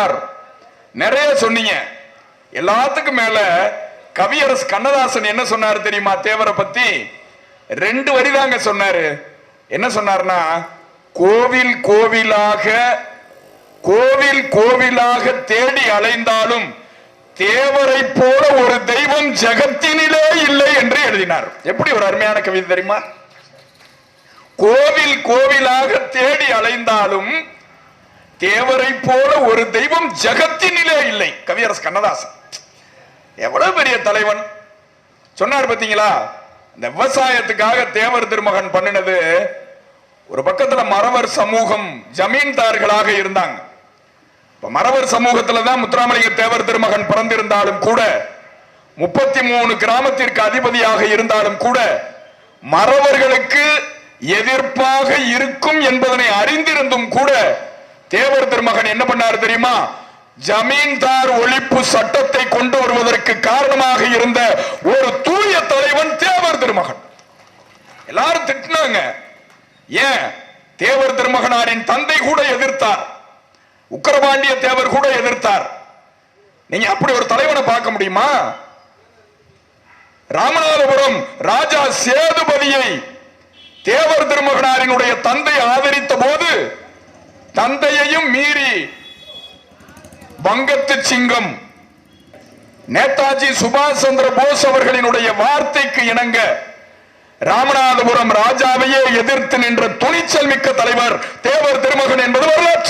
சொன்னார் நிறைய சொன்னீங்க. எல்லாத்துக்கும் மேல கவியரசு கண்ணதாசன் என்ன சொன்னார் தெரியுமா? தேவரை பத்தி? ரெண்டு வரி தாங்க சொன்னாரு. என்ன சொன்னார்னா கோவில் கோவிலாக கோவில் கோவிலாக தேடி அலைந்தாலும் தேவரை போல ஒரு தெய்வம் ஜெகத்தினிலே இல்லை என்று எழுதினார். எப்படி ஒரு அருமையான கவிதை தெரியுமா? கோவில் கோவிலாக தேடி அலைந்தாலும் தேவரை போல ஒரு தெய்வம் ஜகத்தினிலே இல்லை. கவியரசு கண்ணதாசன். எவ்வளவு பெரிய தலைவன். சொன்னார் பார்த்தீங்களா? இந்த விவசாயத்துக்காக தேவர் திருமகன் பண்ணினது ஒரு பக்கத்துல மறவர் சமூகம் ஜமீன்தார்களாக இருந்தாங்க. இப்ப மறவர் சமூகத்துல தான் முத்துராமலிங்க தேவர் திருமகன் பிறந்திருந்தாலும் கூட முப்பத்தி மூணு கிராமத்திற்கு அதிபதியாக இருந்தாலும் கூட மறவர்களுக்கு எதிர்ப்பாக இருக்கும் என்பதனை அறிந்திருந்தும் கூட தேவர் திருமகன் என்ன பண்ணார் தெரியுமா? ஜமீன்தார் ஒழிப்பு சட்டத்தை கொண்டு வருவதற்கு காரணமாக இருந்த ஒரு தூய தலைவன் தேவர் திருமகன். எல்லாரும் திட்டினாங்க. ஏன்? தேவர் திருமகனாரின் தந்தை கூட எதிர்த்தார். உக்கரபாண்டிய தேவர் கூட எதிர்த்தார். நீங்க அப்படி ஒரு தலைவனை பார்க்க முடியுமா? ராமநாதபுரம் ராஜா சேதுபதியை தேவர் திருமகனாரினுடைய தந்தை ஆதரித்த போது தந்தையையும் மீறி வங்கத்து சிங்கம் நேதாஜி சுபாஷ் சந்திர போஸ் அவர்களினுடைய வார்த்தைக்கு இணங்க ராமநாதபுரம் ராஜாவையே எதிர்த்து நின்ற துணிச்சல் மிக்க தலைவர் தேவர் திருமகன் என்பது வரலாற்று